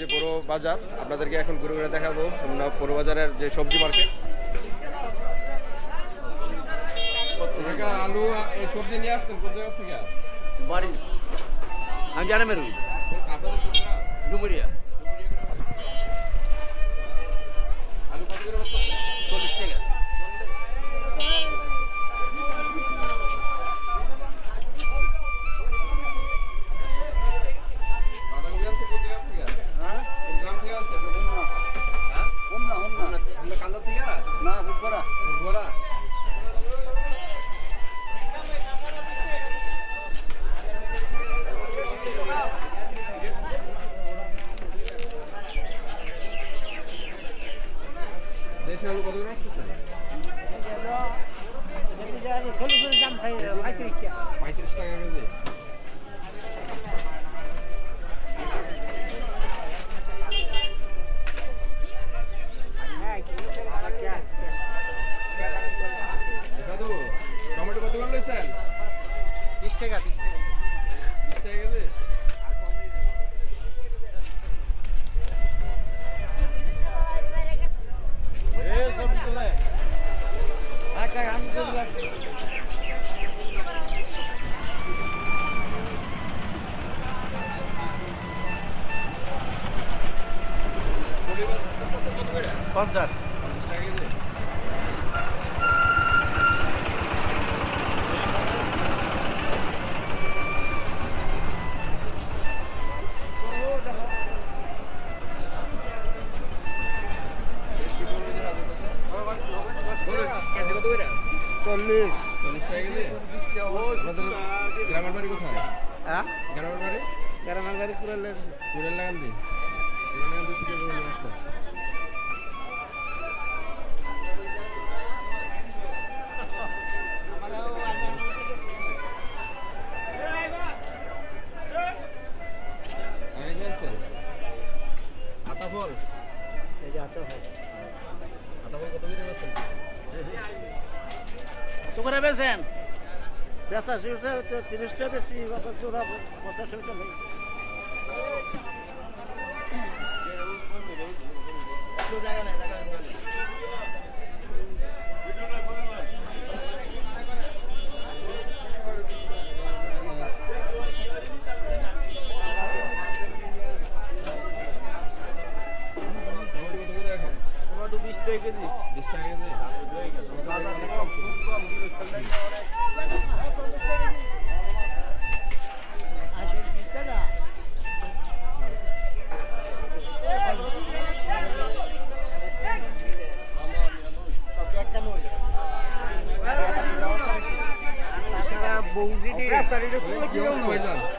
যে বড় বাজার, আপনাদেরকে এখন ঘুরে ঘুরে দেখাবো আমরা পুরো বাজারের যে সবজি মার্কেট আলু এই সবজি নিয়ে আসছেন কোন জায়গা থেকে? বাড়ি। আমি জানা পুরালে কুড়েল লাগান দি। কুড়েল লাগান দি। বলে। আসছে কত করে করে বেচা তিরিশটা বেশি পঞ্চাশ টাকা নেই।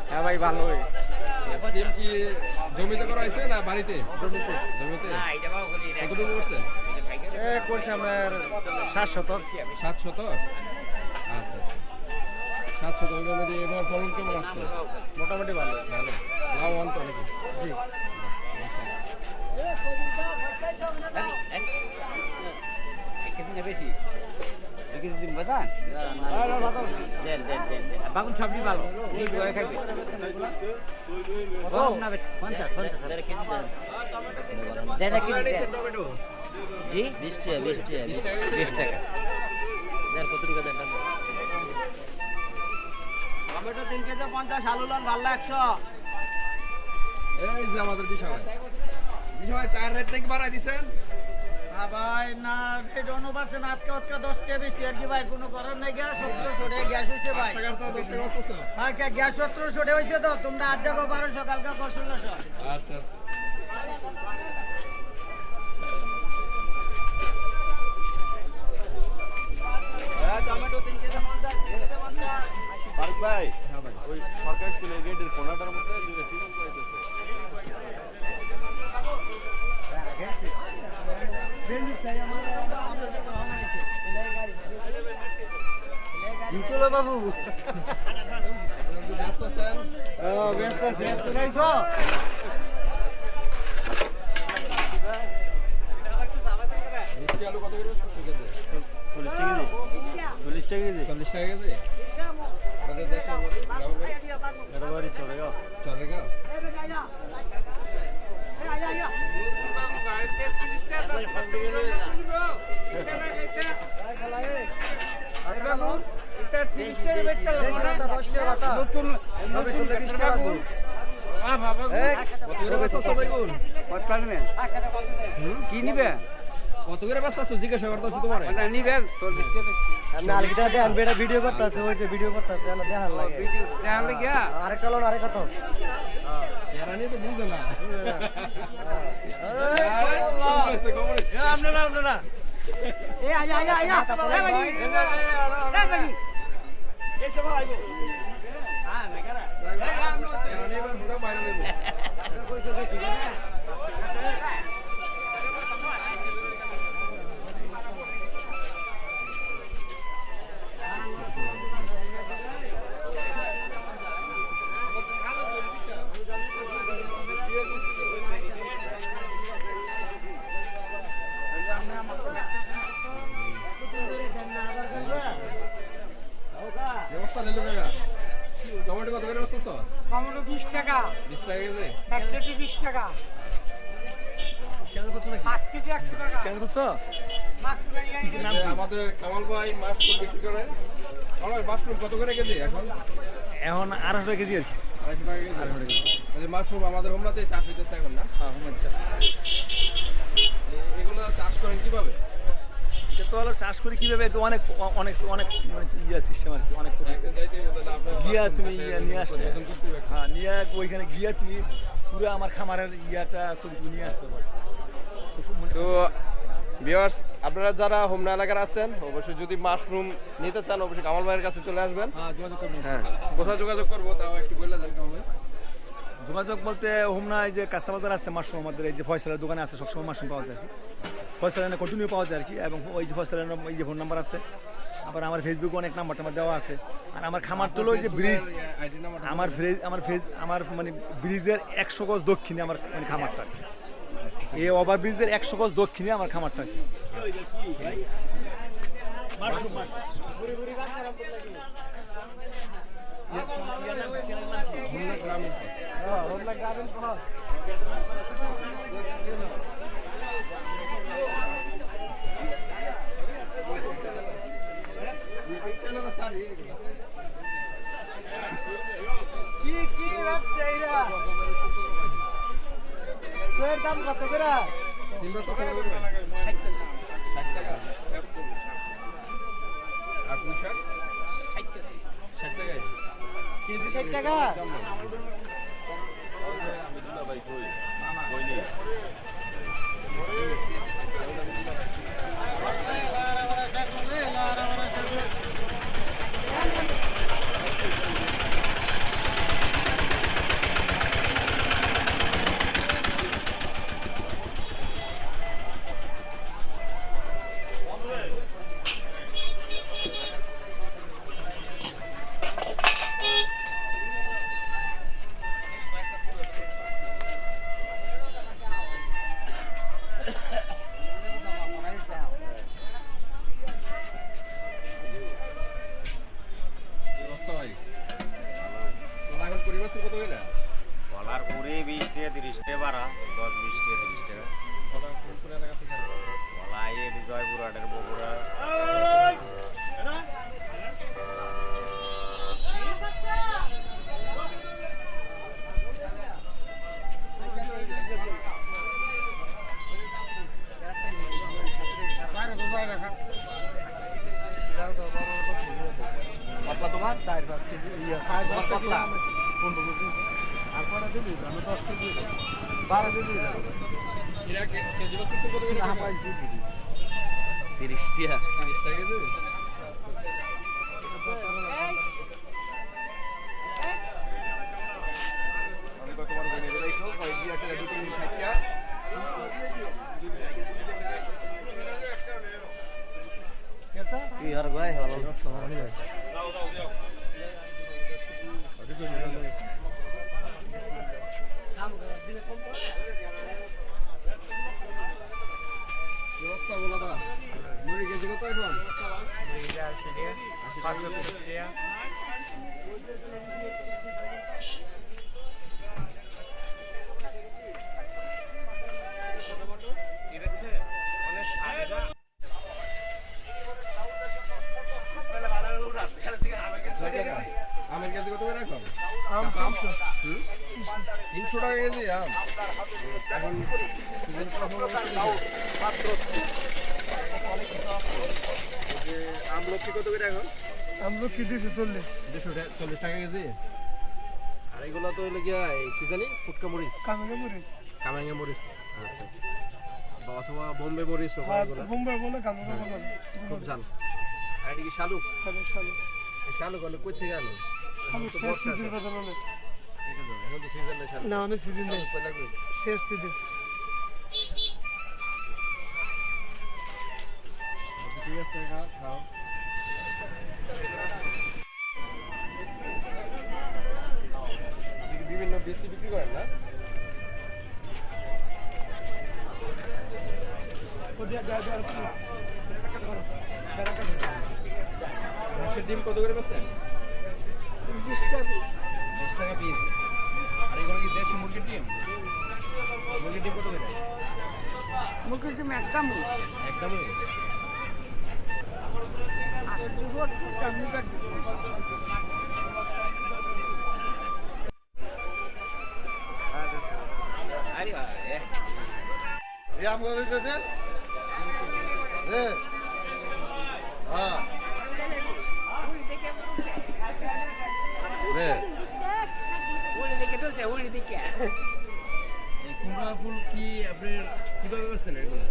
হ্যাঁ ভাই ভালোই। সিম কি জমিতে করা হয়েছে না বাড়িতে? জমিতে। জমিতে? কতটুকু করছেন করছে আমার সাত শতক। সাত শতক? আচ্ছা আচ্ছা। সাত শতক জমিতে এবার ফলন কেমন আসছে? মোটামুটি ভালো। ভালো। লাভবান তো নাকি? জি। বেশি? বাগুন সবজি ভালো। খাইবে পঞ্চাশ টমেটো? জি? বিশ টাকা বিশ টাকা বিশ টাকা। কেজি? বিশ টাকা। দেড় কত টাকা দেন? টমেটো তিন কেজি পঞ্চাশ আলু লন ভালো একশো। এই যে আমাদের বিষয় বিষয় চার রেট নাকি বাড়াই দিছেন? ভাই না রেট অন্য পারছেন আজকে আজকে দশ টাকা বেশি আর কি ভাই কোনো করার নাই? গ্যাস সতেরোশো টাকা গ্যাস হয়েছে ভাই। টাকার চাও দশ টাকা আসতেছে হ্যাঁ কে গ্যাস সতেরোশো টাকা হয়েছে তো তোমরা আজ দেখো বারোশো কালকে কর ষোলোশো আচ্ছা আচ্ছা। টমেটো তিন কেজি ভাই। চলো বাবু। ব্যস্ত আছেন ব্যস্ত আছে শুনাইছ টাকা কেজি চল্লিশ টাকা কেজি চল্লিশ টাকা কেজি আমাদের দেশের গ্রামের বাড়ি এটা বাড়ি চলে গেল চরেগাঁও কি নিবে কত করে ব্যস্ত আছো জিজ্ঞাসা করতেছি তোমার নিবেন আমি আলগিটা দেন বেটা ভিডিও করতেছে ওই যে ভিডিও করতেছে না দেখার লাগে তাহলে গিয়া আরেকটা লোন আরেক কত এরা তো বুঝে না আপনারা আপনারা এরা টাকা যে আমাদের কামাল ভাই মাশরুম বিক্রি করে। কামাল ভাই মাশরুম কত করে কেজি এখন? এখন আড়াইশো কেজি আর কি। আড়াইশো টাকা কেজি। আড়াইশো টাকা কেজি। মাশরুম আমাদের হোমনাতে চাষ হইতেছে এখন না? এ- এগুলো চাষ করেন কীভাবে? এটা তো হলো চাষ করি কীভাবে? এটা অনেক অনেক অনেক মানে ইয়ে সিস্টেম আর কি অনেক আপনার গিয়া তুমি ইয়া নিয়ে আসতে। হ্যাঁ নিয়ে ওইখানে গিয়া তুমি পুরো আমার খামারের ইয়াটা ছবি তুমি নিয়ে আসতে পারো। তো ভিউয়ার্স আপনারা যারা হোমনা এলাকার আছেন অবশ্যই যদি মাশরুম নিতে চান অবশ্যই কামাল ভাইয়ের কাছে চলে আসবেন। হ্যাঁ হ্যাঁ কোথায় যোগাযোগ করব তাও একটু বলে দেন কামাল ভাই। যোগাযোগ বলতে হোমনায় যে কাস্টমার আছে মাশরুম আমাদের এই যে ফয়সালের দোকানে আছে সবসময় মাশরুম পাওয়া যায়। ফয়সালের কন্টিনিউ পাওয়া যায় আর কি এবং ওই যে ফয়সালের এই যে ফোন নাম্বার আছে। আবার আমার ফেসবুকে অনেক নাম্বার টাম্বার দেওয়া আছে। আর আমার খামার তো ওই যে ব্রিজ আমার ফ্রেজ আমার ফেজ আমার মানে ব্রিজের একশো গজ দক্ষিণে আমার মানে খামারটা। এই ওভার ব্রিজের একশো গজ দক্ষিণে আমার খামারটা। কি কি ভাবছে এরা? সের দাম কত করে? ষাট টাকা। আর পুঁই টাকা ষাট টাকা। কেজি ষাট টাকা? অবস্থা তোমার চার পাঁচ কেজি ইয়ে চার পাঁচ কেজি পনেরো কেজি। তারপরে দিবি আমি দশ কেজি বারো কেজি কে- কেজি আমার তিরিশ টাকা তিরিশ টাকা কেজি? তুই আর ভাই ভালো। মুড়ি কেজি কত এখন আমের কেজি কত করে এখন? তিনশো টাকা কেজি আম এখন সিজন কখন হচ্ছে দেখি। এই যে আমলকি কত করে এখন? চল্লিশ। দুশো চল্লিশ টাকা কেজি? আর এগুলো তো হলো গিয়া কি জানি? ফুটকা মরিচ। কামে মরিস কামাঙ্গা মরিচ। আচ্ছা আচ্ছা। অথবা বোম্বে মরিচ হ্যাঁ বলে বলে। খুব জাল। আর এদিকে শালুক? শালুক। হলো কই থেকে আনো? শেষ সিজন শালুক। না অনেক সিজন নেই। শেষ সিজন। ঠিক আছে খাও বিভিন্ন বেশি বিক্রি করেন না? হাঁসের ডিম কত করে বেছেন বিশ টাকা পিস আর এগুলো কি দেশি মুরগির ডিম? মুরগির ডিম কত করে? মুখে তুমি একদম একদমই আম কত দিতেছে হ্যাঁ কুমড়া ফুল কি আপনার কীভাবে বেছেন এগুলো?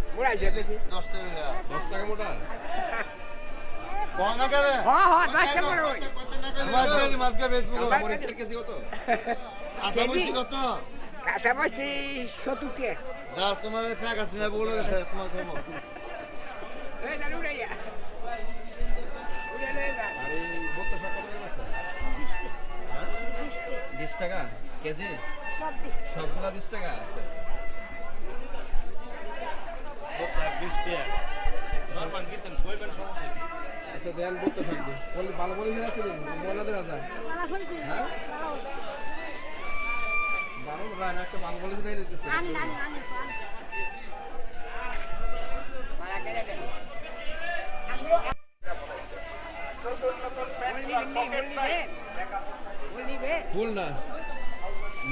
দশ টাকা দশ টাকা মোটা কম না কেবে হ্যাঁ হ্যাঁ দশটা করে ওই মাছ কেজি মাছ কে বেচবো কাঁচা কত আটা বলছি কত কাঁচা সত্তর টাকা তোমার কাছে বলে তোমার ইয়া বেছেন বিশ টাকা কেজি সবগুলা বিশ টাকা আচ্ছা আচ্ছা আচ্ছা দেন বত্ত শাক দিন বলে ভালো বলে দিয়ে আছে ময়লা দেখা যায়। হ্যাঁ? ভালো রায় না একটা ভালো বলে দিয়ে দিতেছে। ফুল না।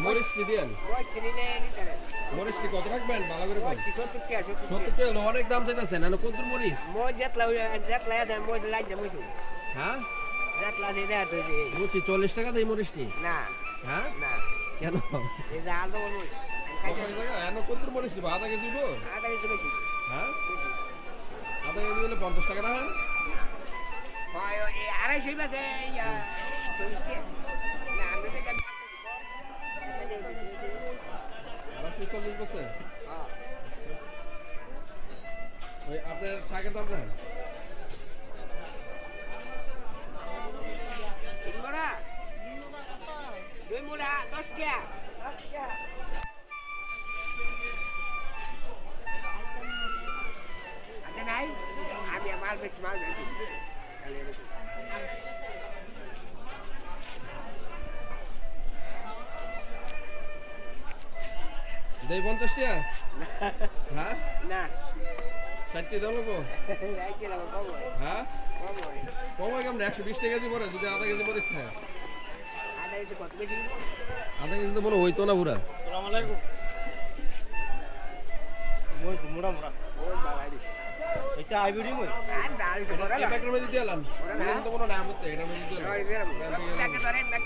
মরিচ কি দেন মরিচ কি কত রাখবেন? ভালো করে টাকা অনেক দাম চাইতেছেন না কত মরিচ হ্যাঁ? বলছি চল্লিশ টাকা দেয় মরিচটি না। হ্যাঁ? না। কেন? এই যে আলু বলুন টাকা এন কত মরিচ দিব আধা কেজি দিব? আদা কিছু বেশি। হ্যাঁ? আধা কেজি দিলে পঞ্চাশ টাকা না হ্যাঁ? হয় আড়াইশো আছে চল্লিশ টাকা চল্লিশ বছর ওই আপনার শাকের দাম না তিন মোড়া দুই মোড়া আচ্ছা নাই। আমি মাল বেশি মাল বেশি। দেই পঞ্চাশ টাকা হ্যাঁ? না। ষাটটি দাম নেব। রাইতে লাগো কম হয়। হ্যাঁ? কম হয়। কমাই কেমন? একশো বিশ টাকা কেজি পরে যদি আধা কেজি কত বেশি আধা কেজি তো মনে হইতো না পুরা মই মোড়া মোড়া। এটা আইবিডি মই? প্যাকেটের মধ্যে দিয়ে এলাম। এটা তো কোনো নাম মধ্যে দিয়ে এলাম। ধরেন ধরেন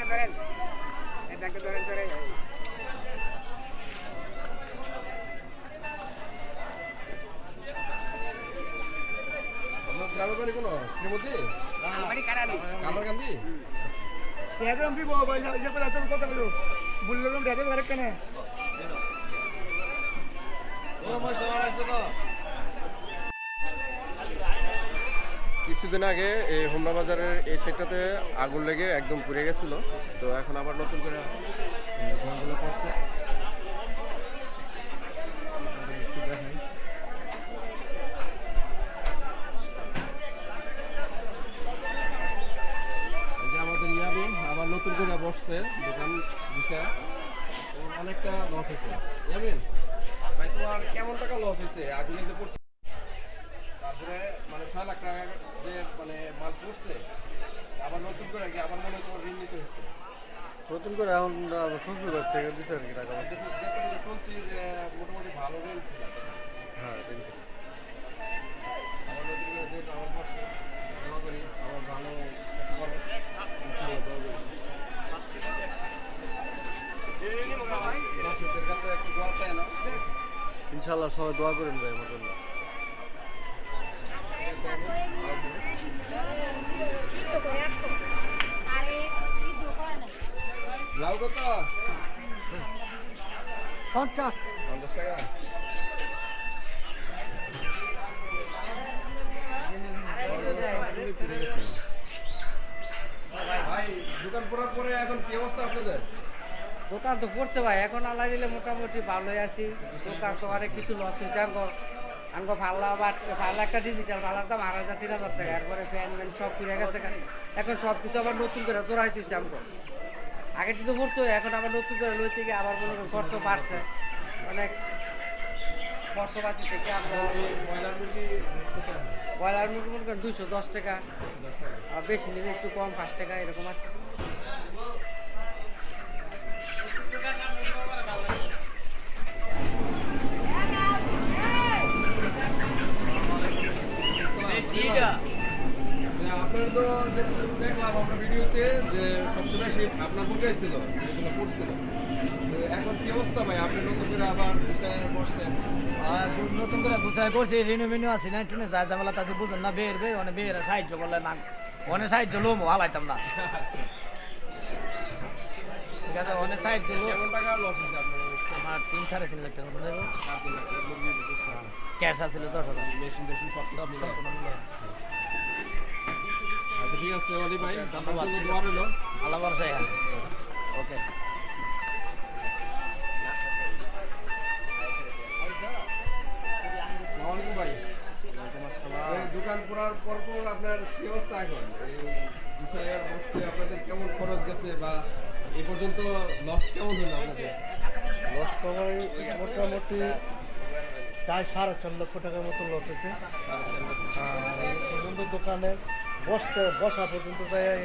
ধরেন ধরেন। গ্রামের বাড়ি কোনো? শ্রীমতী? গান্ধী দিব আচরণ কথা বলো। কেন? কিছুদিন আগে এই হোমনা বাজারের এই সাইডটাতে আগুন লেগে একদম পুড়ে গেছিল। তো এখন আবার নতুন করে করছে নতুন করে বসছে দোকান দিছে। অনেকটা লস হয়েছে। জানেন ভাই তোমার কেমন টাকা লস হয়েছে? আগুনে যে পড়ছে তারপরে মানে ছয় লাখ টাকা যে মানে মাল পড়ছে আবার নতুন করে কি আবার মনে হয় তোমার ঋণ নিতে হয়েছে? নতুন করে এখন আমার শ্বশুর থেকে দিচ্ছে আর কি টাকা সবাই দোয়া করেন ভাই আমার জন্য। লাউ কত? পঞ্চাশ। পঞ্চাশ টাকা। ভাই দোকান পড়ার পরে এখন কি অবস্থা আপনাদের? দোকান তো পড়ছে ভাই এখন আল্লাহ দিলে মোটামুটি ভালোই আছি। দোকান তো অনেক কিছু লস হয়েছে আঙ্গ আঙ্গ ভালো আবার ভালো একটা ডিজিটাল ভালো দাম আড়াই হাজার তিন হাজার টাকা। একবারে ফ্যান ম্যান সব কিনে গেছে। এখন সব কিছু আবার নতুন করে জোড়াই দিচ্ছে আমগো আগে তো পড়ছো এখন আবার নতুন করে লইতে থেকে আবার মনে করো খরচ বাড়ছে। অনেক খরচপাতি থেকে আমরা ব্রয়লার মুরগি মনে করেন দুশো দশ টাকা। দশ টাকা। আর বেশি নিলে একটু কম পাঁচ টাকা এরকম আছে। আপনার তো দেখলাম আমরা ভিডিওতে যে সবচেয়ে বেশি আপনার বুকে ছিল যেগুলো পড়ছিল এখন কি অবস্থা ভাই? আপনি নতুন করে আবার বিষয়ে বসছেন? নতুন করে গুছাই করছি রেনু মেনু আছে না টুনে যা ঝামেলা তাতে বুঝেন না বের বের অনেক বের সাহায্য করলে না অনেক সাহায্য লোম হালাইতাম না। অনেক সাহায্য লো টাকা লস হয়েছে আপনার? আমার তিন সাড়ে তিন লাখ টাকা মতো যাব ক্যাশ আছিল দশ হাজার। মেশিন টেশিন সব সব। সম্পূর্ণ আচ্ছা ঠিক আছে অলি ভাই আপনার জন্য দোয়া রইল। আল্লাহ ওকে। আসসালামু। ভাই দোকান করার পর পর আপনার কি অবস্থা এখন? এই বিষয়ে বসতে আপনাদের কেমন খরচ গেছে বা এই পর্যন্ত লস কেমন হলো আপনাদের? লস তো ভাই মোটামুটি চার সাড়ে চার লক্ষ টাকার মতো লস হয়েছে। আর পর্যন্ত দোকানে বসতে বসা পর্যন্ত যায়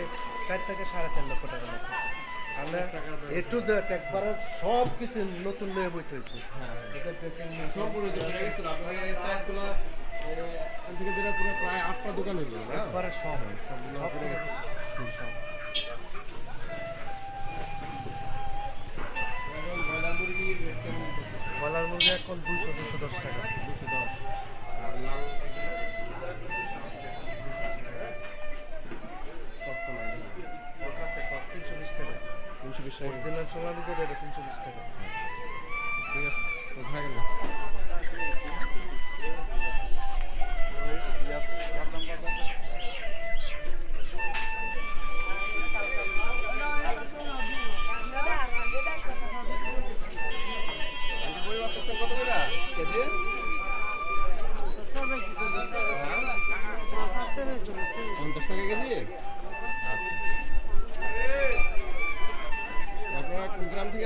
চার থেকে সাড়ে চার লক্ষ টাকা লস এ টু জেড একবারে সব কিছু নতুন নিয়ে বইতে হয়েছে। dressing room মুরগি এখন দুশো দুশো দশ টাকা। দুশো দশ। আর লাল তিনশো বিশ টাকা। তিনশো বিশ টাকা। অরিজিনাল সোনালি যেটা এটা তিনশো বিশ টাকা। ঠিক আছে।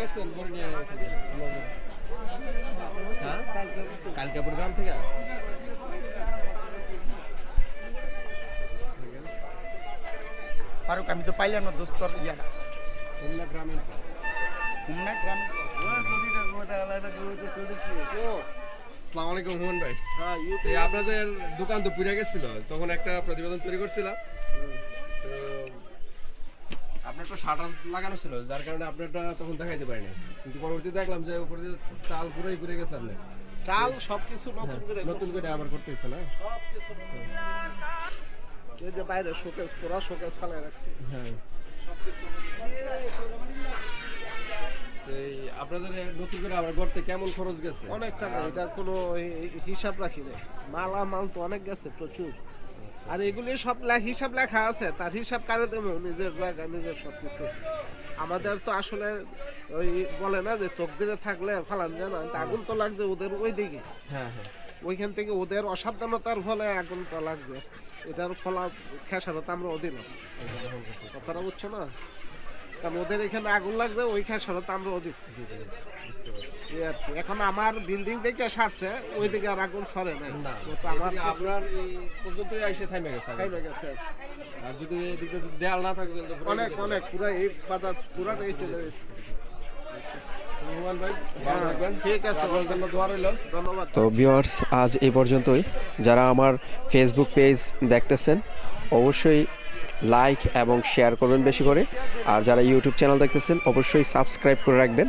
আসছেন? নিয়ে হ্যাঁ? কালকাপুর গ্রাম থেকে? ফারুক আমি তো পাইলাম না দোস্তর ইয়াটা। গ্রামীণ আসসালামু আলাইকুম হুমন ভাই। এই আপনাদের দোকান তো পুড়ে গেছিল তখন একটা প্রতিবেদন তৈরি করছিলাম। শাটার লাগানো ছিল যার কারণে আপনারটা তখন দেখাইতে পারিনি। কিন্তু পরবর্তীতে দেখলাম যে উপরে যে চাল পুরোই পুড়ে গেছে আপনি চাল সবকিছু নতুন করে নতুন করে আবার করতে হচ্ছে না? এই যে বাইরে শোকেস পুরা শোকেস ফেলে রাখছি। হ্যাঁ। আপনাদের নতুন করে আবার করতে কেমন খরচ গেছে? অনেক টাকা এটা কোনো হিসাব রাখি নাই। মালা মাল তো অনেক গেছে প্রচুর। আর এগুলি সব হিসাব লেখা আছে তার হিসাব কারে দেবো? নিজের জায়গা নিজের সব কিছু আমাদের তো আসলে ওই বলে না যে তকদিরে থাকলে ফালান যায় না আগুন তো লাগছে ওদের ওই দিকে হ্যাঁ হ্যাঁ। ওইখান থেকে ওদের অসাবধানতার ফলে আগুনটা লাগছে। এটার ফলা খেসারত আমরা অধীন আছি। কথাটা বুঝছ না? কারণ ওদের এখানে আগুন লাগছে ওই খেসারত আমরাও দিচ্ছি এই আর কি। এখন আমার বিল্ডিং থেকে সারছে ওই দিকে আর আগুন সরে নাই। না তো আমার আপনার এই পর্যন্তই এসে থামে গেছে আগে। গেছে। আর যদি এদিকে দেয়াল না থাকে তাহলে অনেক অনেক পুরো এই বাজার পুরাটাই চলে গেছে। ধন্যবাদ। তো ভিউয়ার্স আজ এই পর্যন্তই। যারা আমার ফেসবুক পেজ দেখতেছেন অবশ্যই লাইক এবং শেয়ার করবেন বেশি করে। আর যারা ইউটিউব চ্যানেল দেখতেছেন অবশ্যই সাবস্ক্রাইব করে রাখবেন।